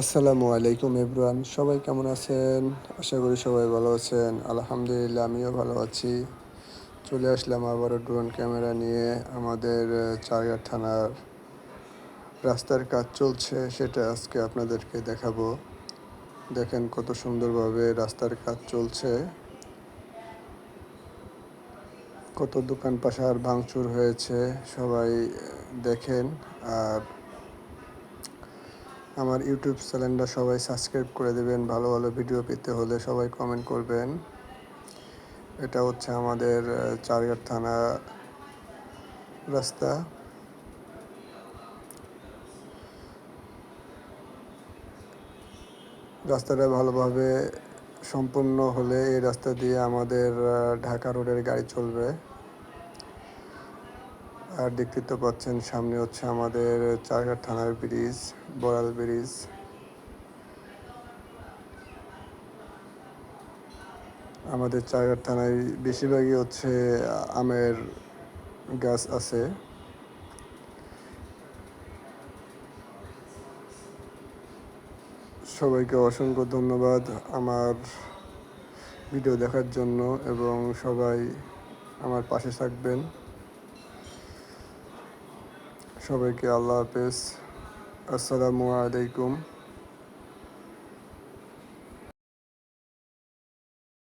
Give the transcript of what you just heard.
আসসালামু আলাইকুম এভরিওয়ান, সবাই কেমন আছেন? আশা করি সবাই ভালো আছেন। আলহামদুলিল্লাহ, আমিও ভালো আছি। চলে আসলাম আবারও ড্রোন ক্যামেরা নিয়ে আমাদের চারঘাট থানার রাস্তার কাজ চলছে, সেটা আজকে আপনাদেরকে দেখাবো। দেখেন কত সুন্দরভাবে রাস্তার কাজ চলছে। কত দোকান পাশার ভাঙচুর হয়েছে, সবাই দেখেন। আর আমার ইউটিউব চ্যানেলটা সবাই সাবস্ক্রাইব করে দেবেন, ভালো ভালো ভিডিও পেতে হলে সবাই কমেন্ট করবেন। এটা হচ্ছে আমাদের চারঘাট থানা রাস্তা। রাস্তাটা ভালোভাবে সম্পূর্ণ হলে এই রাস্তা দিয়ে আমাদের ঢাকা রোডের গাড়ি চলবে। আর দেখতে তো পাচ্ছেন, সামনে হচ্ছে আমাদের চারঘাট থানার ব্রিজ। বড়াল ব্রিজ আমাদের চারঘাট থানায় বেশিরভাগই হচ্ছে আমের গাছ আছে। সবাইকে অসংখ্য ধন্যবাদ আমার ভিডিও দেখার জন্য এবং সবাই আমার পাশে থাকবেন। সবাইকে আল্লাহ হাফেজ। আসসালামু আলাইকুম।